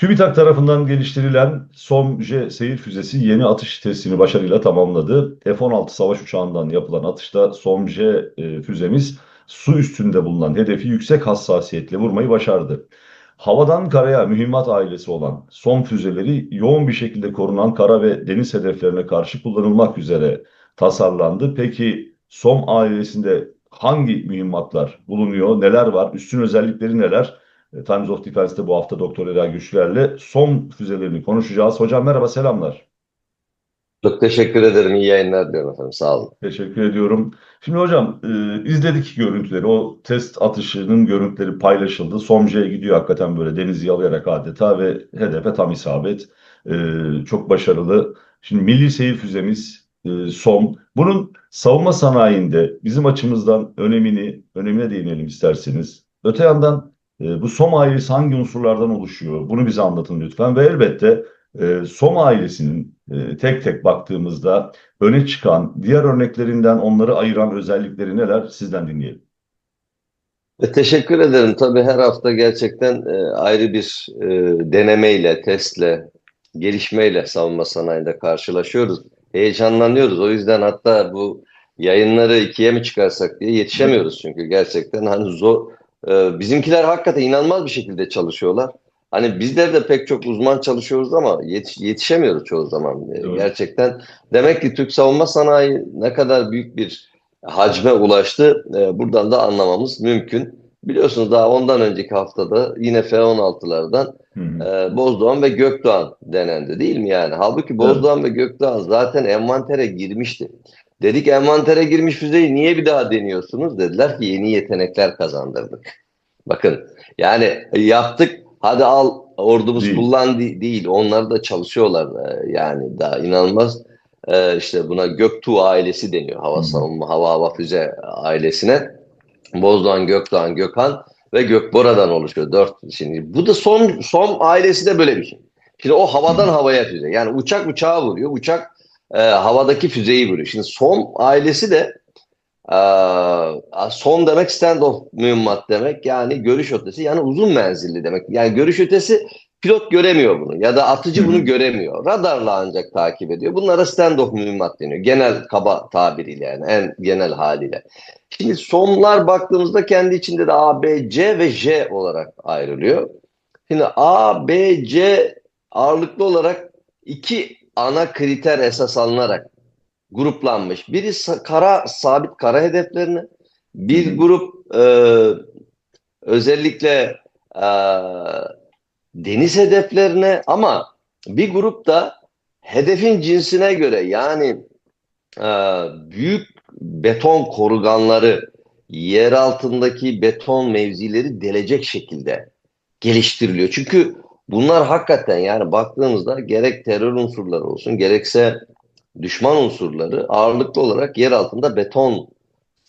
TÜBİTAK tarafından geliştirilen SOM-J seyir füzesi yeni atış testini başarıyla tamamladı. F-16 savaş uçağından yapılan atışta SOM-J e, füzemiz su üstünde bulunan hedefi yüksek hassasiyetle vurmayı başardı. Havadan karaya mühimmat ailesi olan SOM füzeleri yoğun bir şekilde korunan kara ve deniz hedeflerine karşı kullanılmak üzere tasarlandı. Peki SOM ailesinde hangi mühimmatlar bulunuyor, neler var, üstün özellikleri neler? E, Times of Defense'te bu hafta Doktor Eda Güçler'le son füzelerini konuşacağız. Hocam merhaba, selamlar. Çok teşekkür ederim. İyi yayınlar diliyorum efendim. Sağ olun. Teşekkür ediyorum. Şimdi hocam e, izledik görüntüleri. O test atışının görüntüleri paylaşıldı. Somje'ye gidiyor hakikaten böyle denizi yalayarak adeta ve hedefe tam isabet. E, çok başarılı. Şimdi milli seyir füzemiz e, SOM. Bunun savunma sanayinde bizim açımızdan önemini, önemine değinelim isterseniz. Öte yandan e, bu SOM ailesi hangi unsurlardan oluşuyor? Bunu bize anlatın lütfen. Ve elbette e, SOM ailesinin e, tek tek baktığımızda öne çıkan, diğer örneklerinden onları ayıran özellikleri neler? Sizden dinleyelim. E, teşekkür ederim. Tabii her hafta gerçekten e, ayrı bir denemeyle, testle, gelişmeyle savunma sanayinde karşılaşıyoruz. Heyecanlanıyoruz. O yüzden hatta bu yayınları ikiye mi çıkarsak diye yetişemiyoruz çünkü gerçekten hani zor. E, bizimkiler hakikaten inanılmaz bir şekilde çalışıyorlar. Hani bizler de pek çok uzman çalışıyoruz ama yetiş, yetişemiyoruz çoğu zaman. E, Evet. gerçekten demek ki Türk savunma sanayi ne kadar büyük bir hacme ulaştı. E, buradan da anlamamız mümkün. Biliyorsunuz daha ondan önceki haftada yine F-16'lardan Hı hı. e, Bozdoğan ve Gökdoğan denendi değil mi yani? Halbuki Bozdoğan ve Gökdoğan zaten envantere girmişti. Dedik envantere girmiş füzeyi niye bir daha deniyorsunuz? Dediler ki yeni yetenekler kazandırdık. Bakın yani yaptık hadi al ordumuz Değil. kullan de- değil. Onlar da çalışıyorlar E, yani daha inanılmaz e, işte buna Göktuğ ailesi deniyor. Hava savunma, hava hava füze ailesine. Bozdoğan, Gökdoğan, Gökhan ve Gökbora'dan oluşuyor. Dört. Şimdi bu da son son ailesi de böyle bir şey. Şimdi o havadan havaya füze. Yani uçak uçağa vuruyor. Uçak e, havadaki füzeyi vuruyor. Şimdi son ailesi de e, son demek stand-off mühimmat demek. Yani görüş ötesi yani uzun menzilli demek. Yani görüş ötesi pilot göremiyor bunu ya da atıcı bunu göremiyor. Radarla ancak takip ediyor. Bunlara stand-off mühimmat deniyor. Genel kaba tabiriyle yani en genel haliyle. Şimdi sonlar baktığımızda kendi içinde de A, B, C ve J olarak ayrılıyor. Şimdi A, B, C ağırlıklı olarak iki ana kriter esas alınarak gruplanmış. Biri kara sabit kara hedeflerine, bir grup e, özellikle e, deniz hedeflerine ama bir grup da hedefin cinsine göre yani e, büyük beton koruganları yer altındaki beton mevzileri delecek şekilde geliştiriliyor. Çünkü bunlar hakikaten yani baktığımızda gerek terör unsurları olsun gerekse düşman unsurları ağırlıklı olarak yer altında beton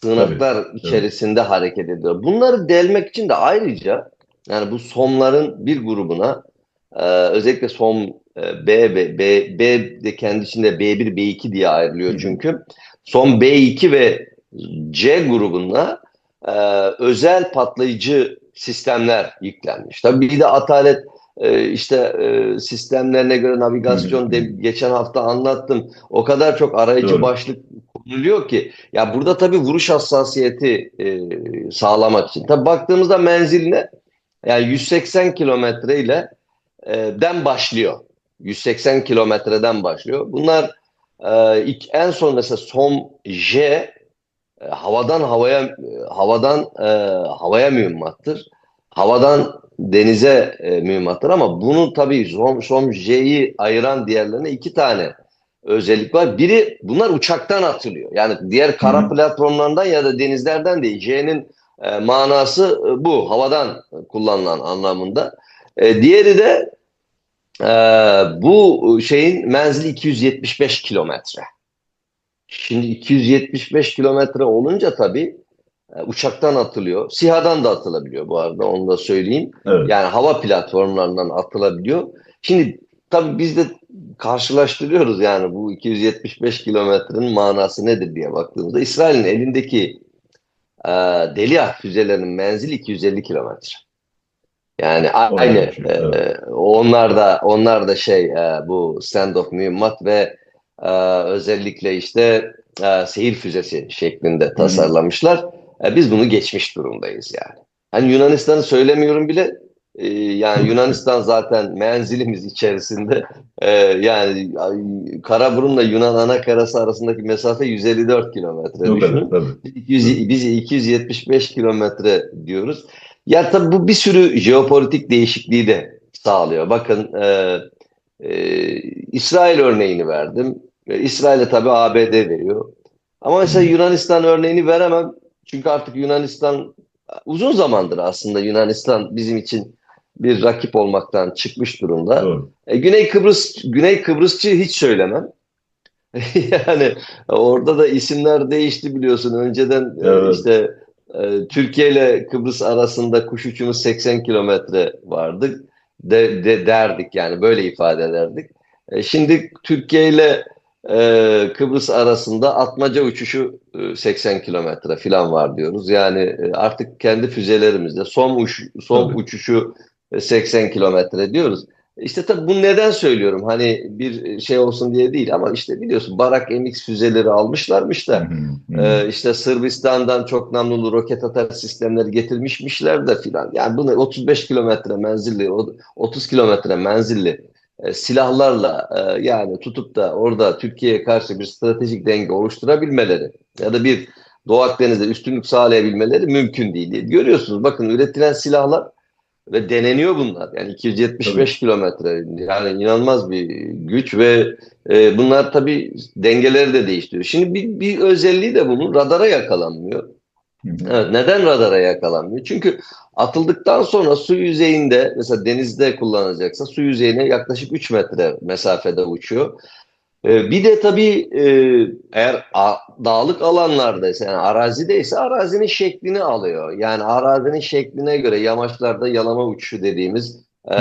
sığınaklar içerisinde hareket ediyor. Bunları delmek için de ayrıca yani bu SOM'ların bir grubuna e, özellikle SOM e, B, B, B, B de kendi içinde B1, B2 diye ayrılıyor çünkü. SOM B2 ve C grubuna e, özel patlayıcı sistemler yüklenmiş. Tabii bir de Atalet e, işte e, sistemlerine göre navigasyon de, geçen hafta anlattım. O kadar çok arayıcı Doğru. başlık konuluyor ki ya burada tabii vuruş hassasiyeti e, sağlamak için. Tabii baktığımızda menziline yani 180 kilometre ile e, den başlıyor. 180 kilometreden başlıyor. Bunlar e, ilk, en son mesela SOM J e, havadan havaya e, havadan e, havaya mühimmattır. Havadan denize e, mühimmattır ama bunu tabii SOM, SOM J'yi ayıran diğerlerine iki tane özellik var. Biri bunlar uçaktan atılıyor. Yani diğer kara Hı platformlardan ya da denizlerden değil. J'nin e, manası e, bu. Havadan kullanılan anlamında. E, diğeri de e, bu şeyin menzili 275 kilometre. Şimdi 275 kilometre olunca tabii uçaktan atılıyor. SİHA'dan da atılabiliyor bu arada onu da söyleyeyim. Evet. Yani hava platformlarından atılabiliyor. Şimdi tabii biz de karşılaştırıyoruz yani bu 275 kilometrenin manası nedir diye baktığımızda İsrail'in elindeki e, Deliah füzelerinin menzili 250 kilometre. Yani aynı düşünüyorum, e, onlar da onlar da şey e, bu standoff mühimmat ve e, özellikle işte e, seyir füzesi şeklinde tasarlamışlar. E, biz bunu geçmiş durumdayız yani. Hani Yunanistan'ı söylemiyorum bile. E, yani Yunanistan zaten menzilimiz içerisinde e, yani Karaburun'la Yunan anakarası arasındaki mesafe 154 kilometre Yok, düşünün. evet, tabii. Biz 200 biz 275 kilometre diyoruz. Ya tabii bu bir sürü jeopolitik değişikliği de sağlıyor. Bakın e, e, İsrail örneğini verdim. E, İsrail'e tabii ABD veriyor. Ama mesela Yunanistan örneğini veremem. Çünkü artık Yunanistan uzun zamandır aslında Yunanistan bizim için bir rakip olmaktan çıkmış durumda. Doğru. E, Güney Kıbrıs Güney Kıbrısçı hiç söylemem. Yani orada da isimler değişti biliyorsun. Önceden e, Evet. işte e, Türkiye ile Kıbrıs arasında kuş uçumuz 80 kilometre vardı. De, de- derdik yani böyle ifade ederdik. E, şimdi Türkiye ile e, Kıbrıs arasında atmaca uçuşu e, 80 kilometre falan var diyoruz. Yani e, artık kendi füzelerimizde son uç, son Tabii. uçuşu e, 80 kilometre diyoruz. İşte tabii bunu neden söylüyorum? Hani bir şey olsun diye değil ama işte biliyorsun Barak MX füzeleri almışlarmış da e, işte Sırbistan'dan çok namlulu roket atar sistemleri getirmişmişler de filan. Yani bunu 35 kilometre menzilli, o- 30 kilometre menzilli e, silahlarla e, yani tutup da orada Türkiye'ye karşı bir stratejik denge oluşturabilmeleri ya da bir Doğu Akdeniz'de üstünlük sağlayabilmeleri mümkün değil. Görüyorsunuz bakın üretilen silahlar ve deneniyor bunlar. Yani 275 kilometre yani inanılmaz bir güç ve e, bunlar tabii dengeleri de değiştiriyor. Şimdi bir, bir özelliği de bunun radara yakalanmıyor. Evet, neden radara yakalanmıyor? Çünkü atıldıktan sonra su yüzeyinde mesela denizde kullanacaksa su yüzeyine yaklaşık 3 metre mesafede uçuyor. Ee, bir de tabii e, eğer a- dağlık alanlardaysa yani arazideyse arazinin şeklini alıyor. Yani arazinin şekline göre yamaçlarda yalama uçuşu dediğimiz e,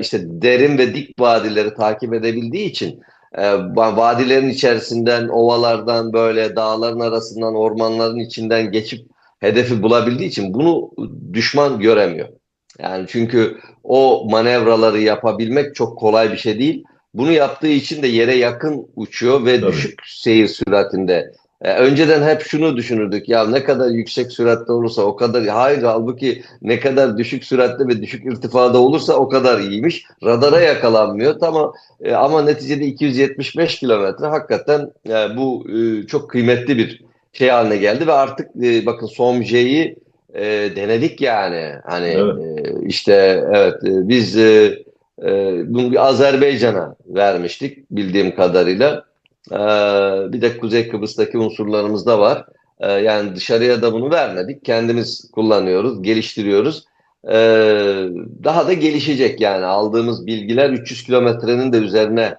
işte derin ve dik vadileri takip edebildiği için e, va- vadilerin içerisinden, ovalardan böyle dağların arasından, ormanların içinden geçip hedefi bulabildiği için bunu düşman göremiyor. Yani çünkü o manevraları yapabilmek çok kolay bir şey değil. Bunu yaptığı için de yere yakın uçuyor ve Tabii. düşük seyir süratinde. E, önceden hep şunu düşünürdük ya ne kadar yüksek süratte olursa o kadar hayır halbuki ne kadar düşük süratte ve düşük irtifada olursa o kadar iyiymiş. Radara yakalanmıyor tamam e, ama neticede 275 kilometre hakikaten e, bu e, çok kıymetli bir şey haline geldi ve artık e, bakın SOMJ'yi e, denedik yani hani Evet. e, işte evet e, biz e, e, bunu Azerbaycan'a vermiştik bildiğim kadarıyla. E, bir de Kuzey Kıbrıs'taki unsurlarımız da var. E, yani dışarıya da bunu vermedik. Kendimiz kullanıyoruz, geliştiriyoruz. E, daha da gelişecek yani aldığımız bilgiler 300 kilometrenin de üzerine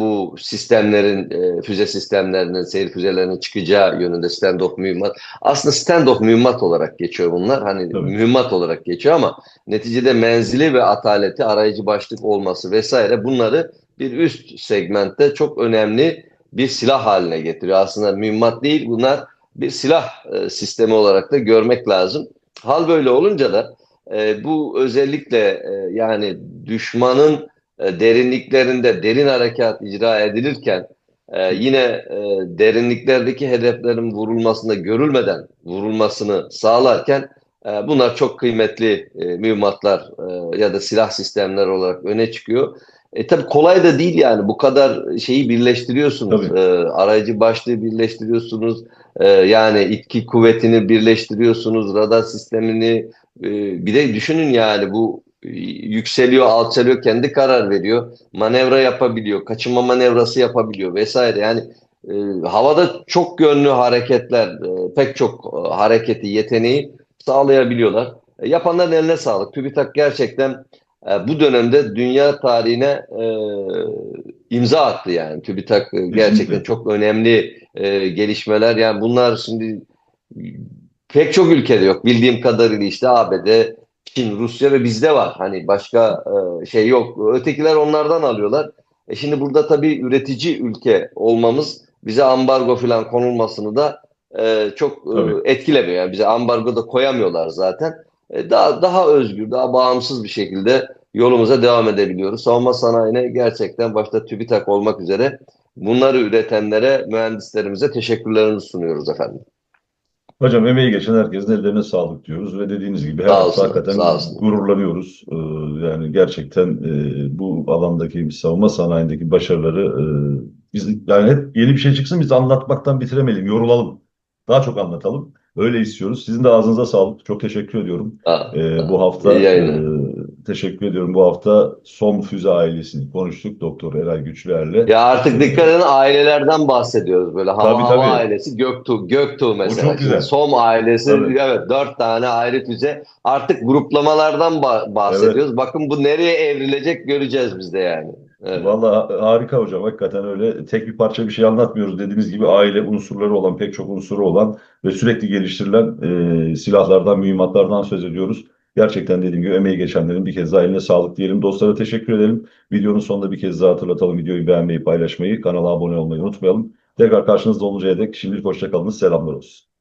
bu sistemlerin, e, füze sistemlerinin, seyir füzelerinin çıkacağı yönünde stand-off mühimmat. Aslında stand-off mühimmat olarak geçiyor bunlar. Hani Tabii. mühimmat olarak geçiyor ama neticede menzili ve ataleti, arayıcı başlık olması vesaire bunları bir üst segmentte çok önemli bir silah haline getiriyor. Aslında mühimmat değil bunlar bir silah e, sistemi olarak da görmek lazım. Hal böyle olunca da e, bu özellikle yani düşmanın e, derinliklerinde derin harekat icra edilirken e, yine e, derinliklerdeki hedeflerin vurulmasında görülmeden vurulmasını sağlarken e, bunlar çok kıymetli e, mühimmatlar e, ya da silah sistemleri olarak öne çıkıyor. E tabii kolay da değil yani bu kadar şeyi birleştiriyorsunuz. Tabii. E, aracı başlığı birleştiriyorsunuz. E, yani itki kuvvetini birleştiriyorsunuz. Radar sistemini e, bir de düşünün yani bu yükseliyor, alçalıyor, kendi karar veriyor. Manevra yapabiliyor, kaçınma manevrası yapabiliyor vesaire. Yani e, havada çok yönlü hareketler, e, pek çok e, hareketi, yeteneği sağlayabiliyorlar. E, yapanların eline sağlık. TÜBİTAK gerçekten e, bu dönemde dünya tarihine e, imza attı yani. TÜBİTAK e, gerçekten çok önemli e, gelişmeler. Yani bunlar şimdi pek çok ülkede yok. Bildiğim kadarıyla işte ABD, Çin, Rusya ve bizde var. Hani başka e, şey yok. Ötekiler onlardan alıyorlar. E şimdi burada tabii üretici ülke olmamız bize ambargo falan konulmasını da e, çok e, Tabii. etkilemiyor. Yani bize ambargo da koyamıyorlar zaten. e, daha daha özgür, daha bağımsız bir şekilde yolumuza devam edebiliyoruz. Savunma sanayine gerçekten başta TÜBİTAK olmak üzere bunları üretenlere, mühendislerimize teşekkürlerimizi sunuyoruz efendim. Hocam emeği geçen herkesin ellerine sağlık diyoruz ve dediğiniz gibi her Sağ hafta hakikaten sağ gururlanıyoruz. Ee, yani gerçekten e, bu alandaki savunma sanayindeki başarıları e, biz yani hep yeni bir şey çıksın biz anlatmaktan bitiremeyelim, yorulalım. Daha çok anlatalım. Öyle istiyoruz. Sizin de ağzınıza sağlık. Çok teşekkür ediyorum. Ha, Ee, bu hafta e, teşekkür ediyorum. Bu hafta Son Füze ailesini konuştuk Doktor Eray Güçlüer'le. Ya artık dikkat edin ailelerden bahsediyoruz böyle. Hava Tabii, Hava tabii. ailesi, Göktuğ, Göktuğ mesela. çok güzel. SOM ailesi, Tabii. evet dört tane ayrı füze. Artık gruplamalardan ba- bahsediyoruz. Bakın bu nereye evrilecek göreceğiz biz de yani. Evet. Vallahi harika hocam. Hakikaten öyle tek bir parça bir şey anlatmıyoruz. Dediğimiz gibi aile unsurları olan, pek çok unsuru olan ve sürekli geliştirilen e, silahlardan, mühimmatlardan söz ediyoruz. Gerçekten dediğim gibi emeği geçenlerin bir kez daha eline sağlık diyelim. Dostlara teşekkür edelim. Videonun sonunda bir kez daha hatırlatalım. Videoyu beğenmeyi, paylaşmayı, kanala abone olmayı unutmayalım. Tekrar karşınızda oluncaya dek şimdilik hoşça kalınız. Selamlar olsun.